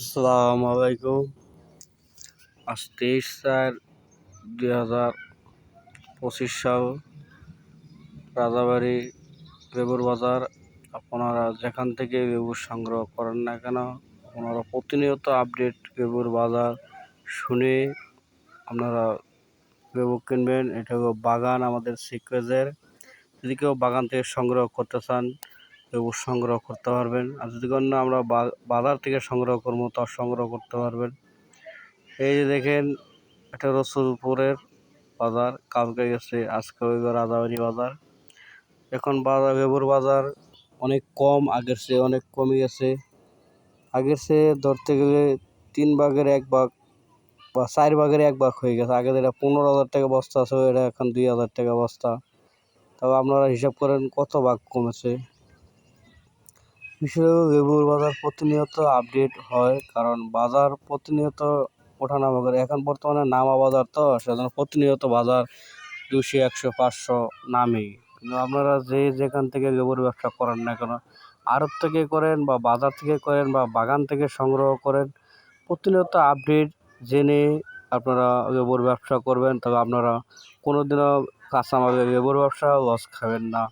আসসালামু আলাইকুম। আজ তেইশ চার দুই হাজার পঁচিশ সাল রাজাবাড়ি লেবুর বাজার। আপনারা যেখান থেকে লেবু সংগ্রহ করেন না কেন আপনারা প্রতিনিয়ত আপডেট লেবুর বাজার শুনে আপনারা লেবু কিনবেন। এটা বাগান আমাদের সিকুয়েজের যদি কেউ বাগান থেকে সংগ্রহ করতে চান সংগ্রহ করতে পারবেন। আর যদি কোনো আমরা বাজার থেকে সংগ্রহ করব তা সংগ্রহ করতে পারবেন। এই যে দেখেন, এটা রসুলপুরের বাজার, কালকে গেছে, আজকে ওই রাজাবাড়ি বাজার। এখন বাজার, লেবুর বাজার অনেক কম, আগের চেয়ে অনেক কমে গেছে। আগের চেয়ে ধরতে গেলে তিন ভাগের এক ভাগ বা চার ভাগের এক ভাগ হয়ে গেছে। আগে যেটা পনেরো হাজার টাকা বস্তা আছে এটা এখন দুই হাজার টাকা বস্তা। তবে আপনারা হিসাব করেন কত ভাগ কমেছে। হলো লেবুর বাজার প্রতিনিয়ত আপডেট হয় কারণ বাজার প্রতিনিয়ত ওঠা ওঠানামা করে এখন বর্তমানে নামা বাজার তো, সেজন্য প্রতিনিয়ত বাজার দুশো, একশো, পাঁচশো নামেই। কিন্তু আপনারা যে যেখান থেকে লেবুর ব্যবসা করেন না কেন, আড়ত থেকে করেন বা বাজার থেকে করেন বা বাগান থেকে সংগ্রহ করেন, প্রতিনিয়ত আপডেট জেনে আপনারা লেবুর ব্যবসা করবেন। তবে আপনারা কোনোদিনও কাঁচামালের লেবুর ব্যবসা লস খাবেন না।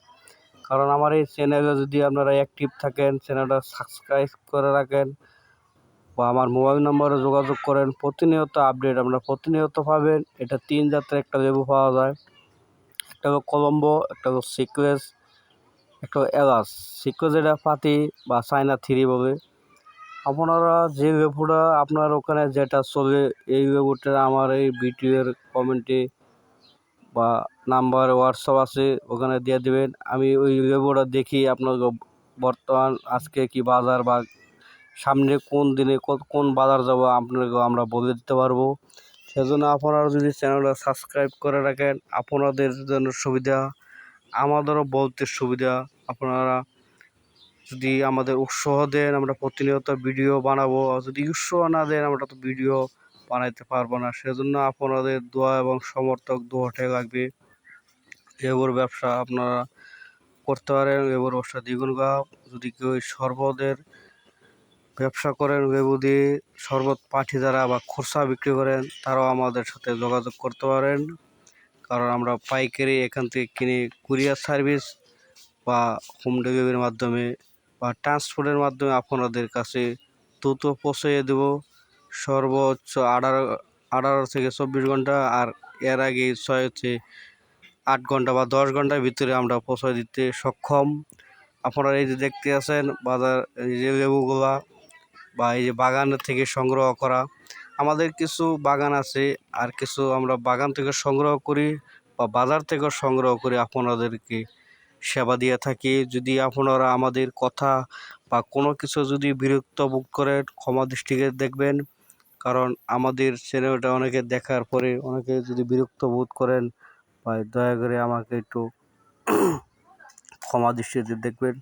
কারণ আমার এই চ্যানেলে যদি আপনারা অ্যাক্টিভ থাকেন চ্যানেলটা সাবস্ক্রাইব করে রাখেন বা আমার মোবাইল নম্বরে যোগাযোগ করেন, প্রতিনিয়ত আপডেট আপনারা প্রতিনিয়ত পাবেন। এটা তিন জাতের একটা লেবু পাওয়া যায়। একটা হলো কলম্বো একটা হলো সিকুয়েস একটা হলো এলাচ সিকুয়েস এটা পাতি বা চায়না থ্রি বলে। আপনারা যে লেবুটা আপনার ওখানে যেটা চলে, এই লেবুটা আমার এই ভিডিওর কমেন্টে বা নাম্বার হোয়াটসঅ্যাপ আছে, ওখানে দিয়ে দেবেন। আমি ওই লেবুটা দেখি আপনার বর্তমান আজকে কি বাজার বা সামনে কোন দিনে কোন বাজার যাব আপনাকে আমরা বলে দিতে পারব। সেজন্য আপনারা যদি চ্যানেলটা সাবস্ক্রাইব করে রাখেন, আপনাদের জন্য সুবিধা। আমাদেরও বলতে সুবিধা। আপনারা যদি আমাদের উৎসাহ দেন, আমরা প্রতিনিয়ত ভিডিও বানাবো। যদি উৎসাহ না দেন, আমরা তো ভিডিও বানাইতে পারব না। সেজন্য আপনাদের দোয়া এবং সমর্থক দোয়াটাই লাগবে। লেবুর ব্যবসা আপনারা করতে পারেন লেবুর ব্যবসা দ্বিগুণ লাভ যদি কেউ শরবতের ব্যবসা করেন লেবু দিয়ে শরবত পাঠি দ্বারা বা খুরসা বিক্রি করেন, তারাও আমাদের সাথে যোগাযোগ করতে পারেন। কারণ আমরা পাইকারি এখান থেকে কিনে কুরিয়ার সার্ভিস বা হোম ডেলিভারির মাধ্যমে বা ট্রান্সপোর্টের মাধ্যমে আপনাদের কাছে দ্রুত পৌঁছে দেব। সর্বোচ্চ আঠারো আঠারো থেকে চব্বিশ ঘণ্টা আর এর আগে ছয় হচ্ছে আট ঘণ্টা বা দশ ঘণ্টার ভিতরে আমরা পৌঁছে দিতে সক্ষম। আপনারা এই যে দেখতে আছেন বাজার, এই যে লেবুগুলা বা এই যে বাগান থেকে সংগ্রহ করা, আমাদের কিছু বাগান আছে আর কিছু আমরা বাগান থেকে সংগ্রহ করি বা বাজার থেকেও সংগ্রহ করি আপনাদেরকে সেবা দিয়ে থাকি। যদি আপনারা আমাদের কথা বা কোনো কিছু যদি বিরক্ত বোধ করেন, ক্ষমা দৃষ্টিকে দেখবেন। কারণ আমাদের চ্যানেলটা অনেকে দেখার পরে অনেকে যদি বিরক্ত বোধ করেন বা দয়া করে আমাকে একটু ক্ষমা দৃষ্টিতে দেখবেন।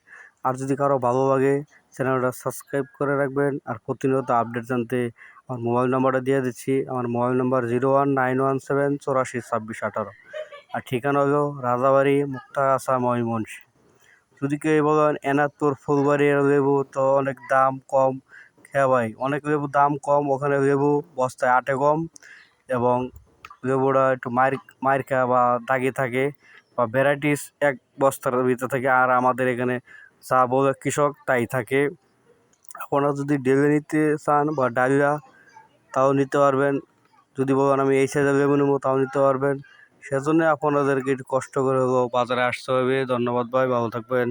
আর যদি কারও ভালো লাগে, চ্যানেলটা সাবস্ক্রাইব করে রাখবেন। আর প্রতিনিয়ত আপডেট জানতে আমার মোবাইল নাম্বারটা দিয়ে দিচ্ছি। আমার mobile number zero one nine one seven চৌরাশি ছাব্বিশ আঠারো। আর ঠিকানা হলো রাজাবাড়ি, মুক্তাগাছা ময়মনসি যদি কেউ বলেন এনাদপুর ফুলবাড়ি, লেবু, তো অনেক দাম কম। হ্যাঁ ভাই, অনেক লেবু দাম কম, ওখানে লেবু বস্তায় আটে কম এবং লেবুটা একটু মার মার খাওয়া বা দাগি থাকে বা ভ্যারাইটিস এক বস্তার ভিতরে থাকে। আর আমাদের এখানে চা বলে কৃষক তাই থাকে। আপনারা যদি ডেলে নিতে চান বা ডালিয়া তাও নিতে পারবেন। যদি বলেন আমি এই সাইজের লেবু নেব তাও নিতে পারবেন। সেজন্য আপনাদেরকে একটু কষ্ট করে বাজারে আসতে হবে। ধন্যবাদ ভাই, ভালো থাকবেন।